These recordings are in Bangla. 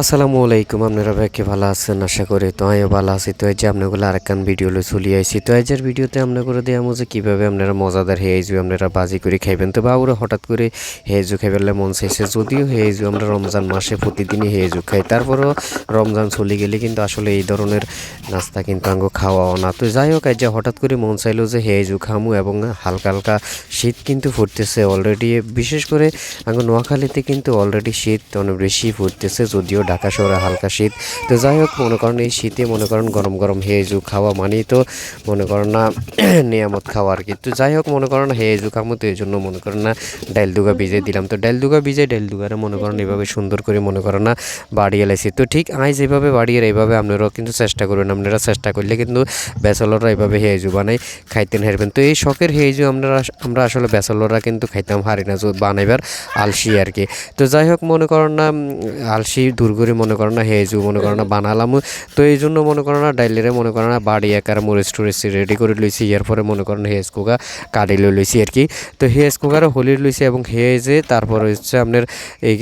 আসসালামু আলাইকুম, আপনারা ভাইকে ভালো আছেন? আশা করি তো আমিও ভালো আছি। তো এই যে আপনাগুলো আরেকখান ভিডিও লো চলি আইছি। তো এজের ভিডিওতে আমরা করে দেওয়া যে কীভাবে আপনারা মজাদার হেজু আপনারা বাজি করে খাইবেন? তো বাবুরা হঠাৎ করে হেজু খাইবেলে মন চাইছে। যদিও হেজু আমরা রমজান মাসে প্রতিদিনই হেজু খাই, তারপরেও রমজান চলে গেলে কিন্তু আসলে এই ধরনের নাস্তা কিন্তু আঙ্গ খাওয়াও না। তো যাই হোক যে হঠাৎ করে মন চাইলো যে হেজু খামু এবং হালকা হালকা শীত কিন্তু ফুটতেছে অলরেডি। বিশেষ করে আঙ্গ নোয়াখালীতে কিন্তু অলরেডি শীত অনেক বেশি ফুটতেছে, যদিও ঢাকা শহরে হালকা শীত। তো যাই হোক, মনে করেন এই শীতে মনে করেন গরম গরম হেজু খাওয়া মানেই তো মনে করেন না নিয়ামত খাওয়া আর কি। তো যাই হোক, মনে করেন হেজু খামো তো এই জন্য মনে করেন না ডাইল দুগা ভিজে দিলাম। তো ডাইল দুগা ভিজে ডাইল দুগারে মনে করেন এভাবে সুন্দর করে মনে করেন না বাড়িয়ে লাইছি তো ঠিক আই যেভাবে বাড়িয়ে এইভাবে আপনারাও কিন্তু চেষ্টা করবেন, আপনারা চেষ্টা করলে কিন্তু ব্যাচলররা এইভাবে হেজু বানাই খাইতেন হারবেন। তো এই শখের হেজু আপনারা, আমরা আসলে ব্যাচলররা কিন্তু খাইতাম, হারি না বানাইবার আলসি আর কি। তো যাই হোক, মনে করেন না আলসি দূর করে মনে করেন না, হেজু মনে করেন না, বানালাম। তো এই জন্য মনে করেন না, ডাইলেরে মনে করেন না, বাড়ি একার মরিচ টরিচ রেডি করে লইছি ইয়ার মনে করেন হেজ কুকা কাটি লই লইছি আর কি। তো হেজ কুকারও হলির লইছি এবং হেজে তারপর হচ্ছে আপনার এই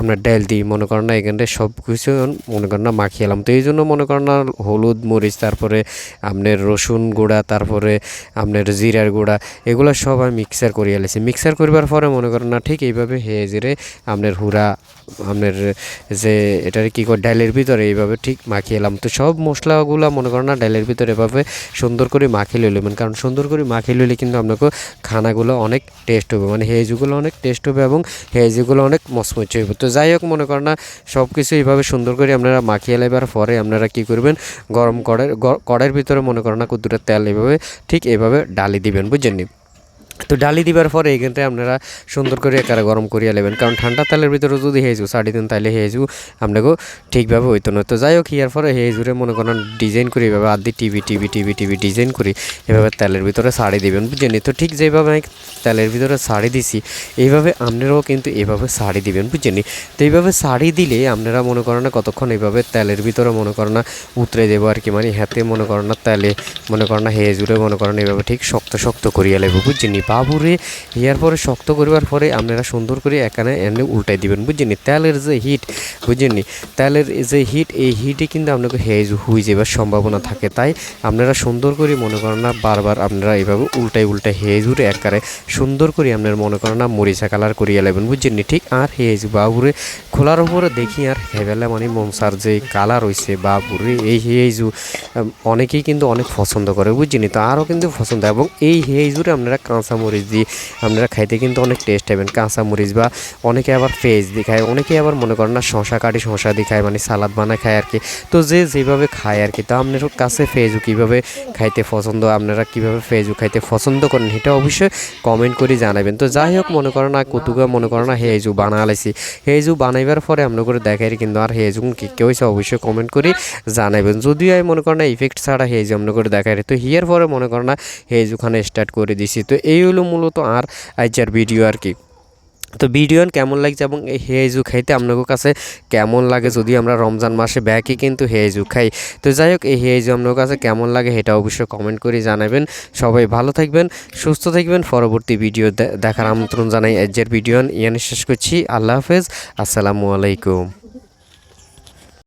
আপনার ডাইল দিই, মনে করেন না এখানটা সব কিছু মনে করেন না মাখিয়ে এলাম। তো এই জন্য মনে করেন না, হলুদ, মরিচ, তারপরে আপনার রসুন গুঁড়া, তারপরে আপনার জিরার গুঁড়া, এগুলো সব আমি মিক্সার করিয়ে এলেছি মিক্সার করবার পরে মনে করেন না, ঠিক এইভাবে হেজেরে আপনার হুরা আপনার যে এটার কি করে ডালের ভিতরে এইভাবে ঠিক মাখিয়ে এলাম। তো সব মশলাগুলো মনে করেন না, ডালের ভিতরে এভাবে সুন্দর করে মাখিয়ে লইলেন কারণ সুন্দর করে মাখিয়ে লইলে কিন্তু আপনাকে খানাগুলো অনেক টেস্ট হবে। মানে হেজুগুলো অনেক টেস্ট হবে এবং হেজুগুলো অনেক মচমচে হবে। তো যাই হোক, মনে করেন না সব কিছু এইভাবে সুন্দর করে আপনারা মাখিয়ে লেবার পরে আপনারা কি করবেন, গরম কড়ের কড়ের ভিতরে মনে করেন না, কুদ্দুরের তেল এইভাবে ঠিক এইভাবে ডালি দিবেন, বুঝছেন নি? তো ডালি দিবার পরে এইখানটায় আপনারা সুন্দর করে একারে গরম করিয়া নেবেন। কারণ ঠান্ডা তেলের ভিতরে যদি হেজু সাড়ি দেন তাহলে হেজু আপনাকেও ঠিকভাবে হইতো না। তো যাই হোক ইয়ার পরে হেজুরে মনে করেন ডিজাইন করি, এভাবে আদি TV TV TV TV design করি, এভাবে তেলের ভিতরে শাড়ি দিবেন, বুঝছেন? তো ঠিক যেভাবে আমি তেলের ভিতরে শাড়ি দিছি, এইভাবে আপনারাও কিন্তু এভাবে শাড়ি দিবেন, বুঝছেন? তো এইভাবে শাড়ি দিলে আপনারা মনে করেন না কতক্ষণ এইভাবে তেলের ভিতরে মনে করেন না উতরে দেবো আর কি মানে হাতে মনে করেন না তেলে, মনে করেন না হেজুরে মনে করেন এইভাবে ঠিক শক্ত শক্ত করিয়া লাগবে বুঝছেন? বাবুরে ইয়ার পরে শক্ত করিবার পরে আপনারা সুন্দর করে এখানে এনে উল্টাই দিবেন, বুঝছেন? তেলের যে হিট বুঝছেন? তেলের যে হিট এই হিটে কিন্তু আপনাকে হেজ হয়ে যাবার সম্ভাবনা থাকে। তাই আপনারা সুন্দর করে মনে করেন না, বারবার আপনারা এইভাবে উল্টাই উল্টাই হেজুরে একবারে সুন্দর করে আপনার মনে করেন না, মরিচা কালার করিয়া নেবেন, বুঝছেন? ঠিক আর হেজ বাবুরে খোলার উপরে দেখি আর হেবেলা মানে মনসার যে কালার হয়েছে বাবুরে, এই হেজু অনেকেই কিন্তু অনেক পছন্দ করে, বুঝছেন? তো আরও কিন্তু পছন্দ। এবং এই হেজুরে আপনারা কাঁচা মরিচ দিয়ে আপনারা খাইতে কিন্তু অনেক টেস্ট পাবেন। কাঁচা মরিচ বা অনেকে আবার ফেজ দিয়ে খায় অনেকে আবার মনে করেন না শশা কাটি শশা দিয়ে খায় মানে সালাদ বানায় খায় আর কি তো যে যেভাবে খায় আর কি তো আপনার কাছে ফেজু কীভাবে খাইতে পছন্দ, আপনারা কীভাবে ফেজু খাইতে পছন্দ করেন এটা অবশ্যই কমেন্ট করে জানাবেন। তো যাই হোক, মনে করেন না কুতুকা মনে করেন না হেজু বানালাইছি হেজু বানাইবার পরে আমরা করে দেখাই কিন্তু আর হেজু কি কেউ হয়েছে অবশ্যই কমেন্ট করে জানাবেন। যদিও আমি মনে করেন না ইফেক্ট ছাড়া হেজু আমরা করে দেখাই তো হিয়ার পরে মনে করেন না হেজুখানে স্টার্ট করে দিছি। তো এই হলো মূলত আর আইচার ভিডিও আর কি। তো ভিডিও কেমন লাগছে এবং হেজু খাইতে আপনাদের কাছে কেমন লাগে যদি আমরা রমজান মাসে ব্যাকে কিন্তু হেজু খাই। তো যাই হোক, এই হেজু আপনাদের কাছে কেমন লাগে এটা অবশ্যই কমেন্ট করে জানাবেন। সবাই ভালো থাকবেন, সুস্থ থাকবেন। পরবর্তী ভিডিও দেখার আমন্ত্রণ জানাই এজের ভিডিও। ইয়ানি শেষ করছি। আল্লাহ হাফেজ। আসসালামু আলাইকুম।